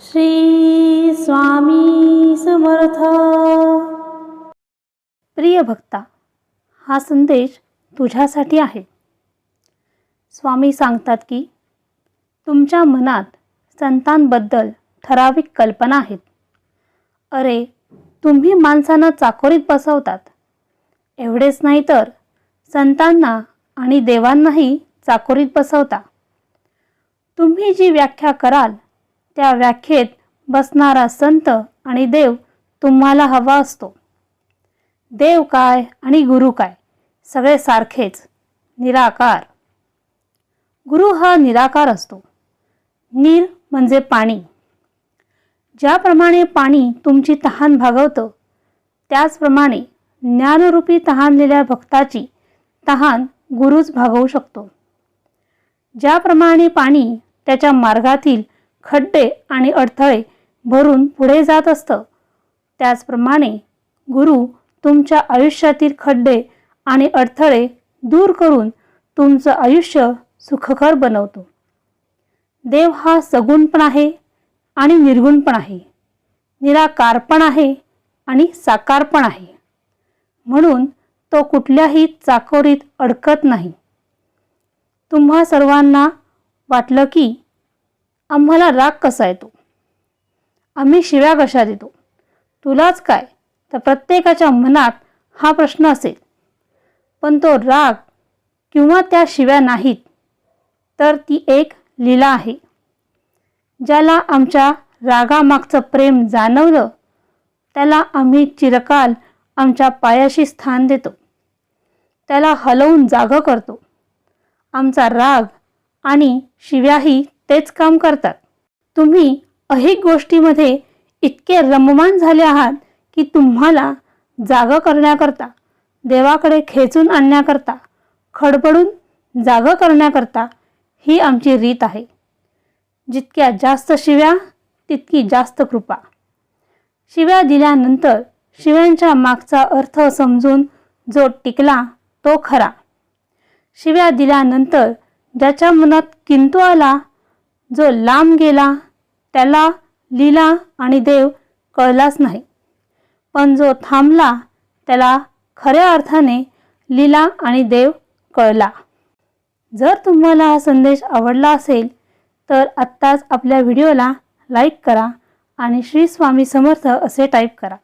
श्री स्वामी समर्थ. प्रिय भक्ता हा संदेश तुझ्यासाठी आहे. स्वामी सांगतात की तुमच्या मनात संतांबद्दल ठराविक कल्पना आहेत. अरे तुम्ही माणसांना चाकोरीत बसवतात. एवढेच नाही तर संतांना आणि देवांनाही चाकोरीत बसवता. तुम्ही जी व्याख्या कराल त्या व्याख्येत बसणारा संत आणि देव तुम्हाला हवा असतो. देव काय आणि गुरु काय? सगळे सारखेच निराकार. गुरु हा निराकार असतो. नीर म्हणजे पाणी. ज्याप्रमाणे पाणी तुमची तहान भागवतं त्याचप्रमाणे ज्ञानरूपी तहानलेल्या भक्ताची तहान गुरुच भागवू शकतो. ज्याप्रमाणे पाणी त्याच्या मार्गातील खड्डे आणि अडथळे भरून पुढे जात असतं. त्याचप्रमाणे गुरु तुमच्या आयुष्यातील खड्डे आणि अडथळे दूर करून तुमचं आयुष्य सुखकर बनवतो. देव हा सगुण पण आहे आणि निर्गुण पण आहे. निराकार पण आहे आणि साकार पण आहे. म्हणून तो कुठल्याही चाकोरीत अडकत नाही. तुम्हा सर्वांना वाटलं की आम्हाला राग कसा येतो? आम्ही शिव्या कशा देतो? तुलाच काय? तर प्रत्येकाच्या मनात हा प्रश्न असेल. पण तो राग किंवा त्या शिव्या नाहीत तर ती एक लीला आहे. ज्याला आमच्या रागामागचं प्रेम जाणवलं त्याला आम्ही चिरकाल आमच्या पायाशी स्थान देतो. त्याला हलवून जागं करतो. आमचा राग आणि शिव्याही तेच काम करतात. तुम्ही अनेक गोष्टीमध्ये इतके रममान झाले आहात की तुम्हाला जागं करण्याकरता देवाकडे खेचून आणण्याकरता खडबडून जागं करण्याकरता ही आमची रीत आहे. जितक्या जास्त शिव्या तितकी जास्त कृपा. शिव्या दिल्यानंतर शिव्यांच्या मागचा अर्थ समजून जो टिकला तो खरा. शिव्या दिल्यानंतर ज्याच्या मनात किंतू आला जो लांब गेला त्याला लीला आणि देव कळलाच नाही. पण जो थांबला त्याला खऱ्या अर्थाने लीला आणि देव कळला. जर तुम्हाला हा संदेश आवडला असेल तर आत्ताच आपल्या व्हिडिओला लाईक करा आणि श्री स्वामी समर्थ असे टाईप करा.